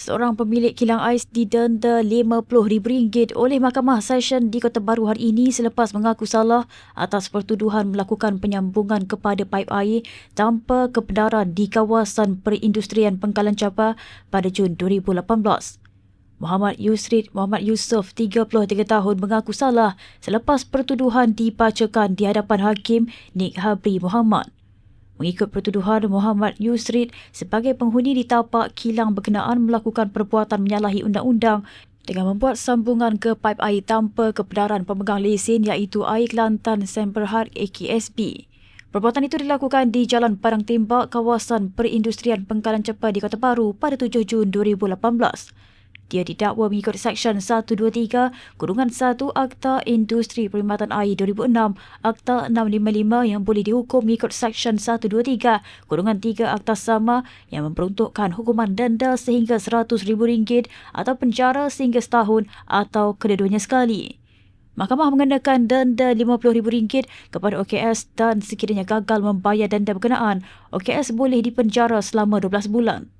Seorang pemilik kilang ais didenda RM50,000 oleh Mahkamah Session di Kota Baru hari ini selepas mengaku salah atas pertuduhan melakukan penyambungan kepada paip air tanpa kebenaran di kawasan perindustrian Pengkalan Capa pada Jun 2018. Muhammad Yusrid Muhammad Yusof 33 tahun mengaku salah selepas pertuduhan dibacakan di hadapan Hakim Nik Habri Muhammad. Mengikut pertuduhan Muhammad Yusrid sebagai penghuni di tapak kilang berkenaan melakukan perbuatan menyalahi undang-undang dengan membuat sambungan ke paip air tanpa kebenaran pemegang lesen iaitu Air Kelantan Semperhard AKSB. Perbuatan itu dilakukan di Jalan Parang Tembak, kawasan perindustrian Pengkalan Cepat di Kota Baru pada 7 Jun 2018. Dia didakwa mengikut Seksyen 123 Kurungan 1 Akta Industri Perkhidmatan Air 2006, Akta 655 yang boleh dihukum mengikut Seksyen 123 Kurungan 3 Akta Sama yang memperuntukkan hukuman denda sehingga RM100,000 atau penjara sehingga setahun atau kedua-duanya sekali. Mahkamah mengenakan denda RM50,000 kepada OKS dan sekiranya gagal membayar denda berkenaan, OKS boleh dipenjara selama 12 bulan.